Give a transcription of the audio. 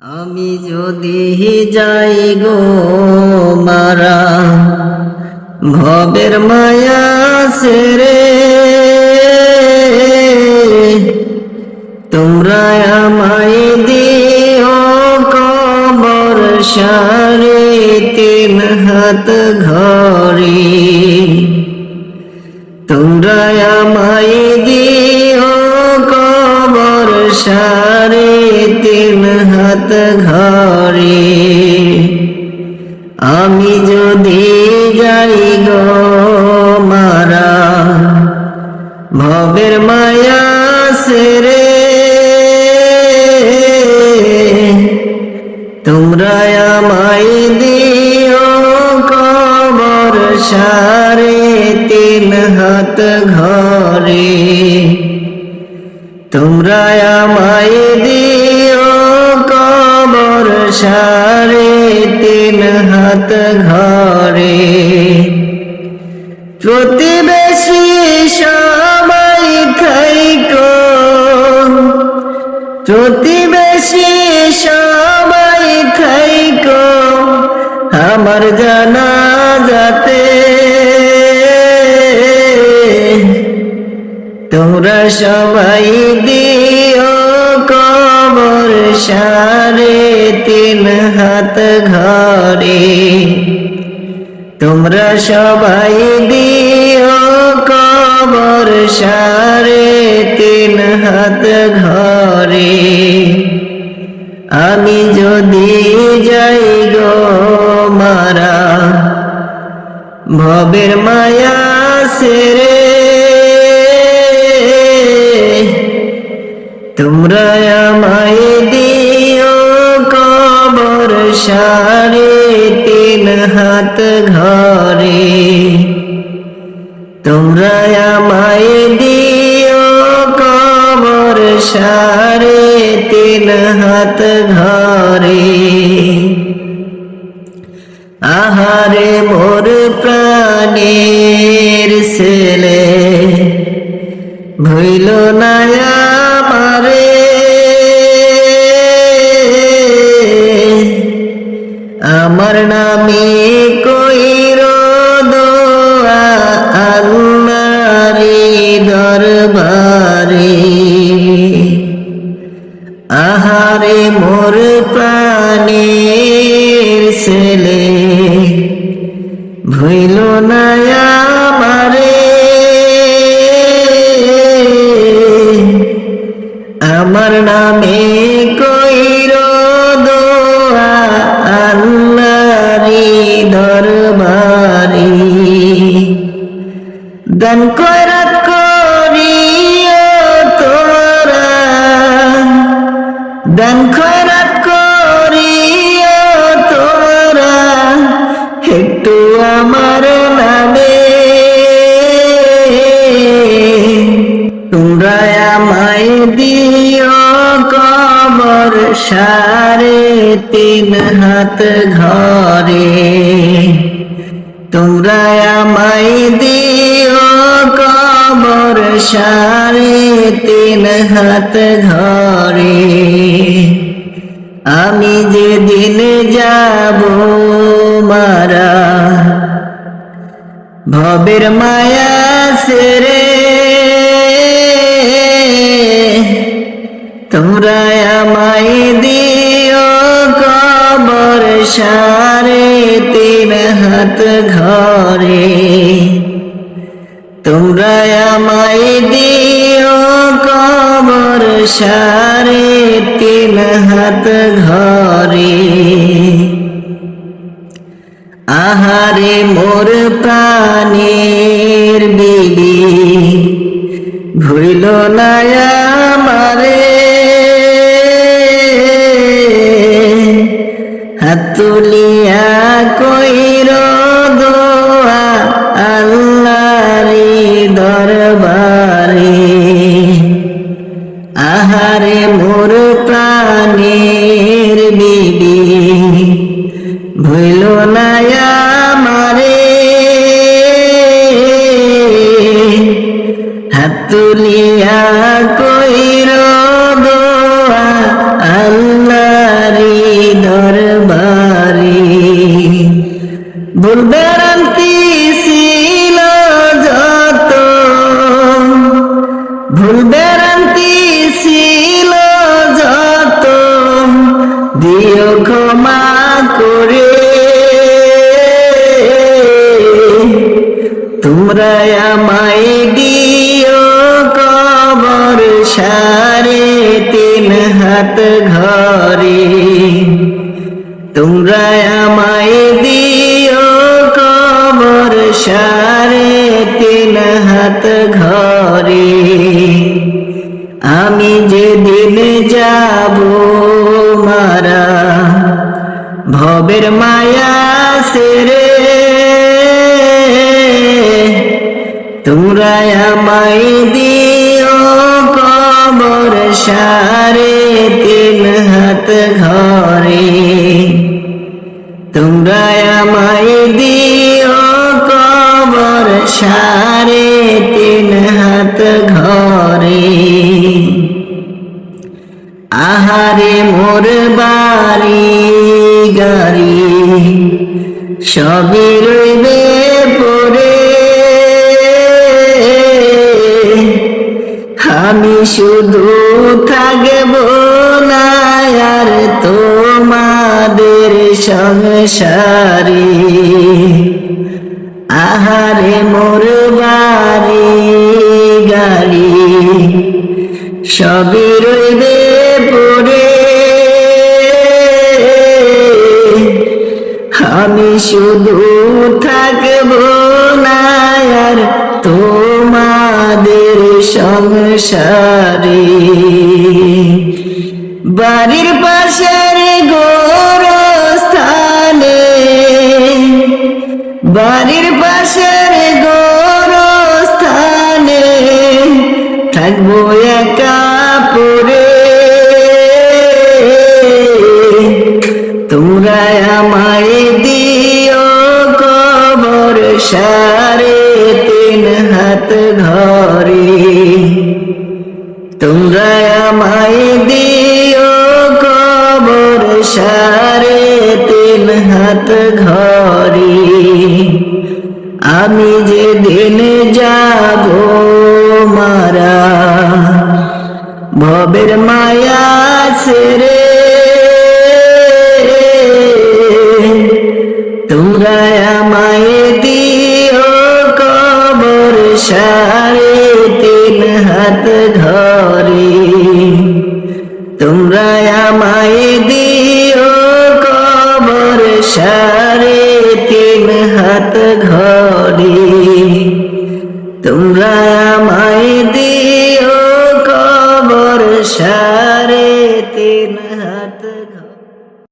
আমি যদি যাই গো মারা, ভবের মায়া সেরে, তোমরা আমায় দিও কবর সারে, তিন হাত ঘরে। তোমরা আমায় দিও কবর সারে হাত ঘরে আমি যদি যাই গো মারা, ভবের মায়া সেরে। তোমরা আমায় দিও কবর সারে, তিন হাত ঘরে। তোমরা আমায় দিও সারে তিন হাত ঘরে। প্রতিবেশী সবাই খাইকো প্রতিবেশী সবাই খাইকো আমার জানা যাতে তোমরা সবাই দিও কবর সারে তিন হাত ঘরে। তোমরা সবাই দিও কবর সারে তিন হাত ঘরে। আমি যদি যাই গো মারা, ভবের মায়া সেরে হাত ঘরে। তোমরা আমায় দিও কবর সারে তিন হাত ঘরে। আহারে মোর প্রাণের ছেলে, ভইল না মোর প্রাণের ছেলে। ভইল না আমারে। আমার নামে কইর দোয়া আল্লাহরি দরবারে। দান করাত দান খয়রাত করিও তোরা, একটু আমার নামে। তোমরা আমায় দিও কবর সারে, তিন হাত ঘরে। তোমরা আমায় দিও কবর সারে, তিন হাত ঘরে। আমি যে যেদিন যাব মারা, ভবের মায়া সেরে, তোমরা আমায় দিও কবর সারে, তিন হাত ঘরে। তোমরা আমায় দিও কবর সারে তিন হাত ঘরে আহারে মোর প্রাণের বিবি ভুইল না আমারে হাত তুলিয়া কইর দোয়া দরবারে প্রাণের বিবি। ভুল না মারে হাতুলিয়া কইর দোয়া দরবারি। ভুলবে ছিল যত। ভুলবে ক্ষমা করে। তোমরা আমায় দিও কবর সারে তিন হাত ঘরে। তোমরা আমায় দিও কবর সারে তিন হাত ঘরে। আমি যেদিন যাব ভবের মায়া সেরে। তোমরা আমায় দিও কবর সারে, তিন হাত ঘরে। তোমরা আমায় দিও কবর সারে, তিন হাত ঘরে। আহারে মোর বাড়ি। গাড়ি সবই রইবে পরে। আমি শুধু থাকব না, আর তোমাদের সংসারে। আহারে মোর বাড়ি, গাড়ি সবই রইবে শুধু থাকব না আর তোমাদের সংসারে। বাড়ির পাশের গোরস্থানে বাড়ির পাশের সারে তিন হাত ঘরে। তোমরা আমায় দিও কবর সারে তিন হাত ঘরে। আমি যে কবর সারে তিন হাত